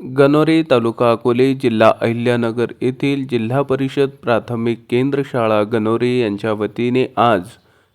गणोरे तालुका अकोले जिल्हा अहिल्यानगर येथील जिल्हा परिषद प्राथमिक केंद्र शाळा गणोरे यांच्या वतीने आज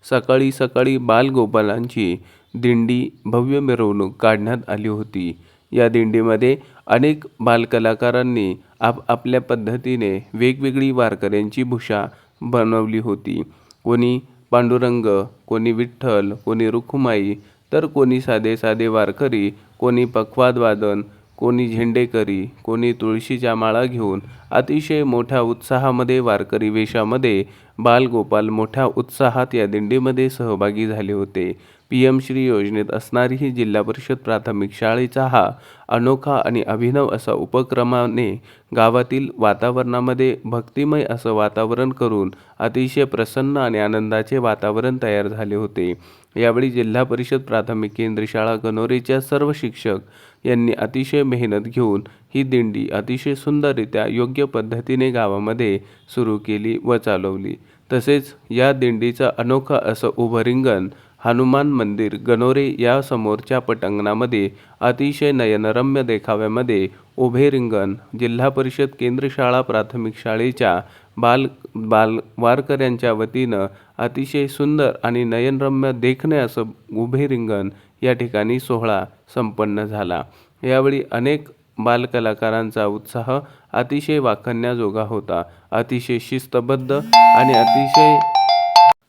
सकाळी सकाळी बालगोपालांची दिंडी भव्य मिरवणूक काढण्यात आली होती. या दिंडीमध्ये अनेक बालकलाकारांनी आपापल्या पद्धतीने वेगवेगळी वारकऱ्यांची भूषा बनवली होती. कोणी पांडुरंग कोणी विठ्ठल कोणी रुखुमाई तर कोणी साधे साधे वारकरी कोणी पखवादवादन कोणी झेंडेकरी कोणी तुळशीच्या माळा घेऊन अतिशय मोठ्या उत्साहामध्ये वारकरी वेशामध्ये बालगोपाल मोठ्या उत्साहात या दिंडीमध्ये सहभागी झाले होते. पी एम श्री योजनेत असणारी ही जिल्हा परिषद प्राथमिक शाळेचा हा अनोखा आणि अभिनव असा उपक्रमाने गावातील वातावरणामध्ये भक्तिमय असं वातावरण करून अतिशय प्रसन्न आणि आनंदाचे वातावरण तयार झाले होते. यावेळी जिल्हा परिषद प्राथमिक केंद्र शाळा गणोरेच्या सर्व शिक्षक यांनी अतिशय मेहनत घेऊन ही दिंडी अतिशय सुंदररित्या योग्य पद्धतीने गावामध्ये सुरू केली व चालवली. तसेच या दिंडीचं अनोखं असं उभं रिंगण हनुमान मंदिर गणोरे या समोरच्या पटांगणामध्ये अतिशय नयनरम्य देखाव्यामध्ये उभे रिंगण जिल्हा परिषद केंद्र शाळा प्राथमिक शाळेच्या बाल बाल वारकऱ्यांच्या वतीनं अतिशय सुंदर आणि नयनरम्य देखणे असं उभे रिंगण या ठिकाणी सोहळा संपन्न झाला. यावेळी अनेक बालकलाकारांचा उत्साह अतिशय वाखण्याजोगा होता. अतिशय शिस्तबद्ध आणि अतिशय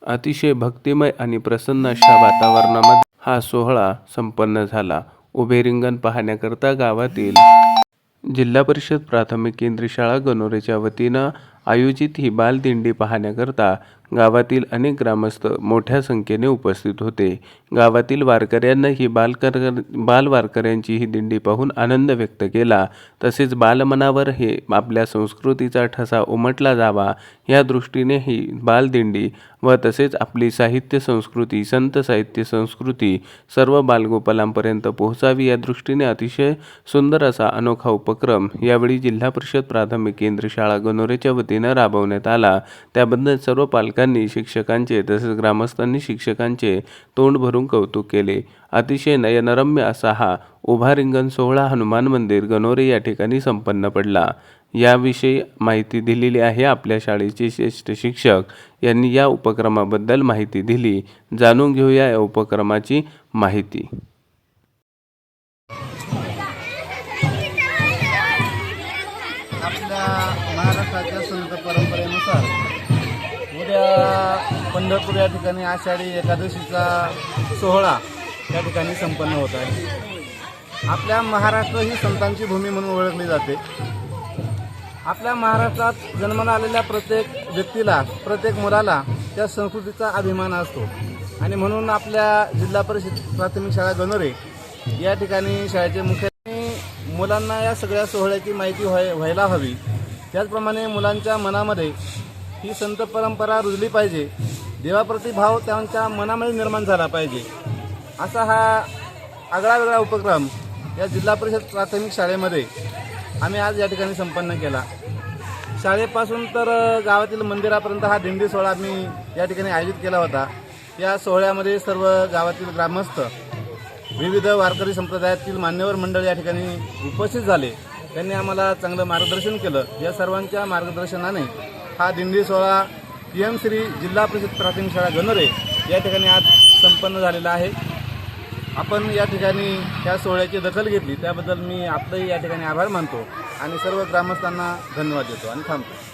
अतिशय भक्तिमय आणि प्रसन्न अशा वातावरणामध्ये हा सोहळा संपन्न झाला. उभे रिंगण पाहण्याकरता गावातील जिल्हा परिषद प्राथमिक केंद्रीय शाळा गणोरेच्या वतीनं आयोजित ही बालदिंडी पाहण्याकरता गावातील अनेक ग्रामस्थ मोठ्या संख्येने उपस्थित होते. गावातील वारकऱ्यांना ही बालकर बाल वारकऱ्यांची ही दिंडी पाहून आनंद व्यक्त केला. तसेच बालमनावर हे आपल्या संस्कृतीचा ठसा उमटला जावा या दृष्टीने ही बालदिंडी व तसेच आपली साहित्य संस्कृती संत साहित्य संस्कृती सर्व बालगोपालांपर्यंत पोहोचावी या दृष्टीने अतिशय सुंदर असा अनोखा उपक्रम यावेळी जिल्हा परिषद प्राथमिक केंद्र शाळा गणोरेच्या वतीने राबवण्यात आला. त्याबद्दल सर्व पालकांनी शिक्षकांचे तसेच ग्रामस्थांनी शिक्षकांचे तोंड भरून कौतुक केले. अतिशय नयनरम्य असा हा उभा रिंगण सोहळा हनुमान मंदिर गणोरे या ठिकाणी संपन्न पडला. याविषयी माहिती दिलेली आहे आपल्या शाळेचे श्रेष्ठ शिक्षक. यांनी या उपक्रमाबद्दल माहिती दिली. जाणून घेऊया या उपक्रमाची माहिती. आपल्या महाराष्ट्राच्या संत परंपरेनुसार उद्या पंढरपूर या ठिकाणी आषाढी एकादशीचा सोहळा या ठिकाणी संपन्न होत आहे. आपल्या महाराष्ट्र ही संतांची भूमी म्हणून ओळखली जाते. आपल्या महाराष्ट्रात जन्माला आलेल्या प्रत्येक व्यक्तीला प्रत्येक मुलाला त्या संस्कृतीचा अभिमान असतो. आणि म्हणून आपल्या जिल्हा परिषद प्राथमिक शाळा गणोरे या ठिकाणी शाळेचे मुख्य मुलांना या सगळ्या सोहळ्याची माहिती व्हाय व्हायला हवी. त्याचप्रमाणे मुलांच्या मनामध्ये ही संत परंपरा रुजली पाहिजे. देवाप्रती भाव त्यांच्या मनामध्ये निर्माण झाला पाहिजे. असा हा आगळा वेगळा उपक्रम या जिल्हा परिषद प्राथमिक शाळेमध्ये आम्ही आज या ठिकाणी संपन्न केला. शाळेपासून तर गावातील मंदिरापर्यंत हा दिंडी सोहळा आम्ही या ठिकाणी आयोजित केला होता. या सोहळ्यामध्ये सर्व गावातील ग्रामस्थ विविध वारकरी संप्रदायातील मान्यवर मंडळ या ठिकाणी उपस्थित झाले. त्यांनी आम्हाला चांगलं मार्गदर्शन केलं. या सर्वांच्या मार्गदर्शनाने हा दिंडी सोहळा पी एम श्री जिल्हा परिषद प्राथमिक शाळा गणरे या ठिकाणी आज संपन्न झालेला आहे. आपण या ठिकाणी त्या सोहळ्याची दखल घेतली. त्याबद्दल मी आपलंही या ठिकाणी आभार मानतो आणि सर्व ग्रामस्थांना धन्यवाद देतो आणि थांबतो.